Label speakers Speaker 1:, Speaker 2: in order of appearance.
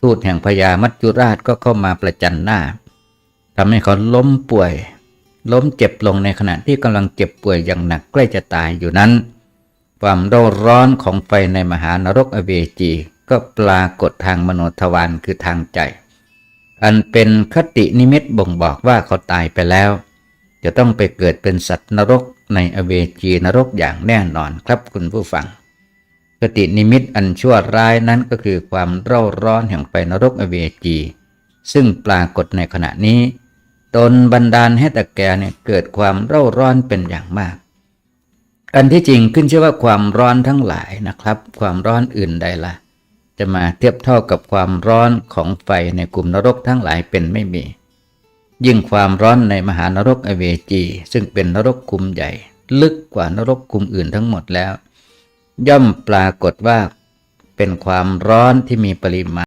Speaker 1: ทูตแห่งพญามัจจุราชก็เข้ามาประจันหน้าทำให้เขาล้มป่วย ล้มเจ็บลงในขณะที่กำลังเจ็บป่วยอย่างหนักใกล้จะตายอยู่นั้น ความร,ร้อนของไฟในมหานรกอเวจี ก็ปรากฏทางมโนทวารคือทางใจ อันเป็นคตินิมิตบ่งบอกว่าเขาตายไปแล้ว จะต้องไปเกิดเป็นสัตว์นรกในอเวจีนรกอย่างแน่นอนครับคุณผู้ฟัง คตินิมิตอันชั่วร้ายนั้นก็คือความเร่าร้อนแห่งไฟนรกอเวจี ซึ่งปรากฏในขณะนี้ ตนบันดาลให้ตะแกเนี่ยเกิดความเร่าร้อนเป็นอย่างมาก อันที่จริงขึ้นชื่อว่าความร้อนทั้งหลายนะครับ ความร้อนอื่นใดละ่ะ จะมาเทียบเท่ากับความร้อนของไฟในกลุ่มนรกทั้งหลายเป็นไม่มี ยิ่งความร้อนในมหานรกอเวจี ซึ่งเป็นนรกคุมใหญ่ ลึกกว่านรกคุมอื่นทั้งหมดแล้ว ย่อมปรากฏว่าเป็นความร้อนที่มีปริมาณ